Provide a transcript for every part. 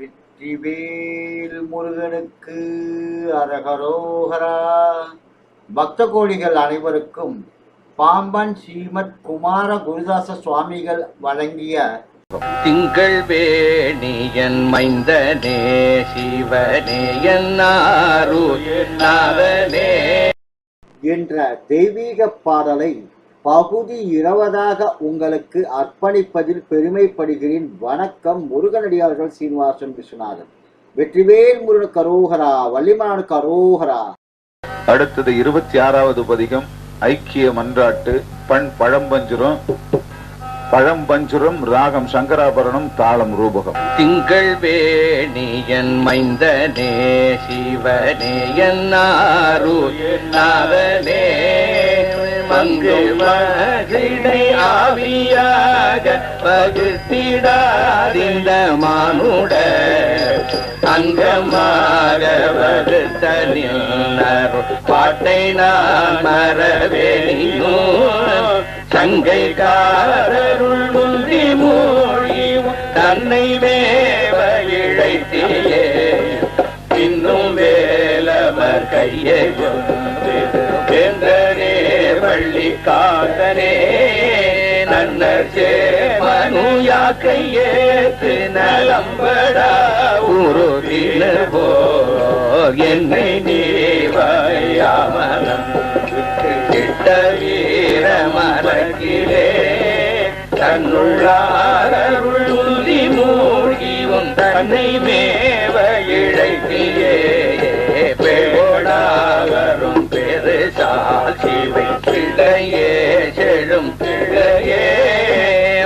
வெற்றிவேல் முருகனுக்கு அரகரோகரா. பக்த கோடிகள் அனைவருக்கும் பாம்பன் ஸ்ரீமத் குமார குருதாச சுவாமிகள் வழங்கிய திங்கள் வேணியன் மைந்தனே சிவனே என்னாருநாதனே என்ற தெய்வீக பாடலை பகுதி இருபதாக உங்களுக்கு அர்ப்பணிப்பதில் பெருமைப்படுகிறேன். வணக்கம் முருகனடியார்கள் சீனிவாசன் விஸ்வநாதன். வெற்றிவேல் முருகன் கரோகரா வள்ளிமலான கரோகரா. அடுத்தது இருபத்தி ஆறாவது பதிகம் ஐக்கிய மன்றாட்டு பண் பழம்பஞ்சுரம் பழம்பஞ்சுரம் ராகம் சங்கராபரணம் தாளம் ரூபகம். திங்கள் வேணியன் மைந்தனே சிவனே என்னாருநாதனே மங்கு மகிழை ஆவியாக பகுத்திடாதிந்த மானுட. அங்கமாக வகுத்த நின்னர். பாட்டை நான் மறவேணினோ சங்கை காரருள் முந்தி மூழியும் தன்னை மேவ இழைத்தியே இன்னும் வேலவர் கையை கொண்டு வேந்தனே வள்ளி காதனே நன்னர் சேமனு யாக்கையேத்து நலம்படா உருதின போ என்னை நீவாயாமலம். கிட்ட வீர மலக்கிலே தன்னுள்ளாரருள் உந்தி மூழ்கி உன் தன்னை மேவ இழைத்தியே பேடாவரும் சிவை பிள்ளையே செழும் பிள்ளையே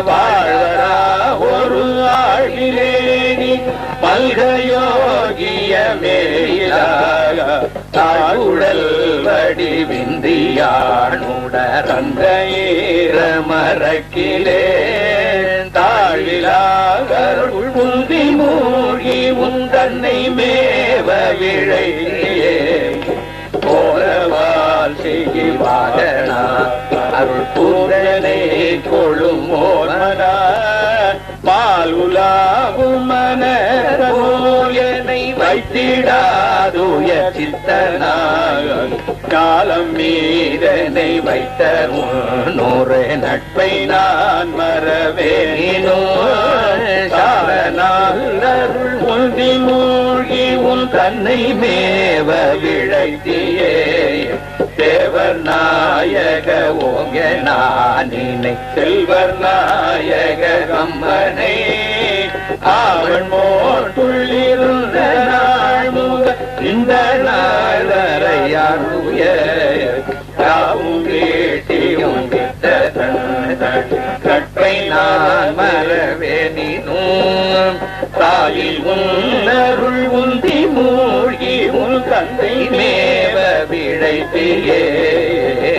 வாழ்வரா ஒரு ஆழ்விலே நீ மேலாக தாழ்வுடல் வடிவிந்தியாணுடரந்த ஈர தாழ்விலாகருள் முந்தி மூழ்கி உன் தன்னை மேவ விழையே. கொழும் பால் உலாவும் மனதை வைத்திடாதுய சித்தனாக காலம் மீதனை வைத்த நூறு நட்பை நான் மறவேனோ சாரணால் முந்தி மூழ்கி உன் தன்னை மேவ விழைத்தியே. தேவர் நாயக ஓங்க நானினை செல்வர் நாயக கம்மனை அவன் மோட்டுள்ளிருந்த நாள் முக இந்த நாள் வரையாருய யாவும் மேவ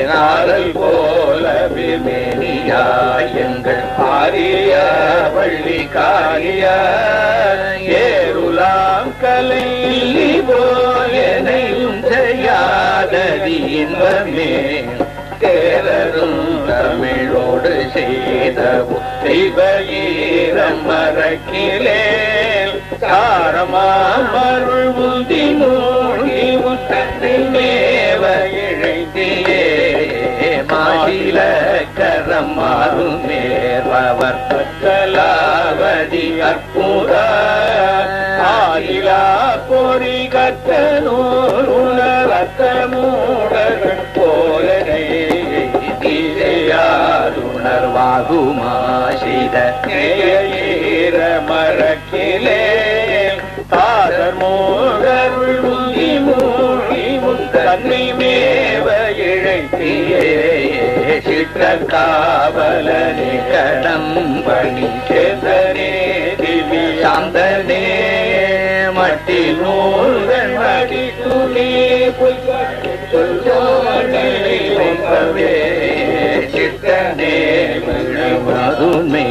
நாரல் போல விமேனியா எங்கள் ஆரிய பள்ளி காரிய ஏருலாம் கலை போயனையும் செய்யாததி இன்பமே. கேரரும் தமிழோடு செய்த தெய்வீரம் மறக்கிலே காரமா மருள் முந்தினோ மேவ இழைத்தியே மாநில கரம் மாறும் மேற்பவர் கலாவதி அற்புத ஆயிலா பொறி கத்த நூல் உணர்த்த மூடர்கள் போலனை உணர்வாகுமா நேர மரக்கிலே காதர் தன்னை மேவ இழைத்தியே சிட்ட காவலனி கடம்பணி சேந்தனே திவி. சாந்தனே மட்டி நூல்கள் மடி துணி பொய்வே சித்தனே மதுமை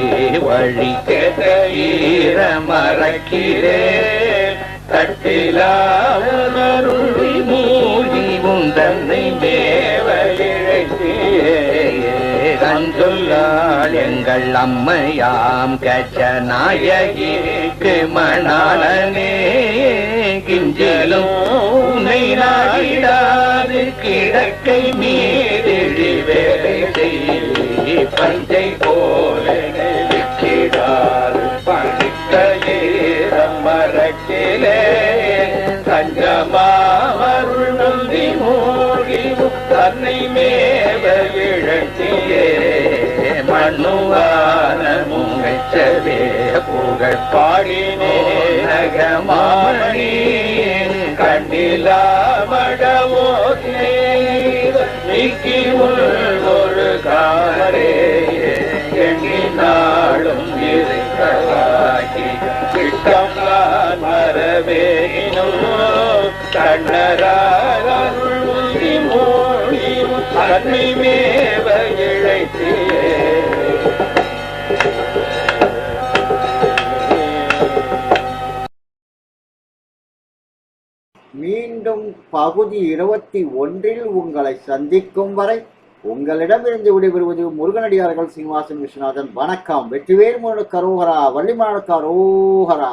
வழி கேட்ட ஈர மறக்கிறே தட்டிலாவருளி மூழ்கி உந்தன்னை மேவ எங்கள் அம்மையாம் கச்ச நாயகிக்கு மணாளனே. கிஞ்சலும் உன்னை நாடிடாது கிழக்கை மீறி வேலை செய் பஞ்சை போல நிற்கிறார். பணித்த மரக்கிலே தஞ்சமாவருள் முங்கச்சவே புகழ் பாடினே நகமாமணி கண்ணிலா மடவோ நீக்கி ஒரு காரே எண்ணினாலும் இருக்கலாகி கிட்டம் நான் மரவேனும் கண்ணராருள் மோழி மேலும் பகுதி இருபத்தி ஒன்றில் உங்களை சந்திக்கும் வரை உங்களிடமிருந்து விடைபெறுவது முருகனடியார்கள் சீனிவாசன் விஸ்வநாதன். வணக்கம். வெற்றிவேல் முருகனுக்கு அரோகரா வள்ளிமானுக்கு அரோகரா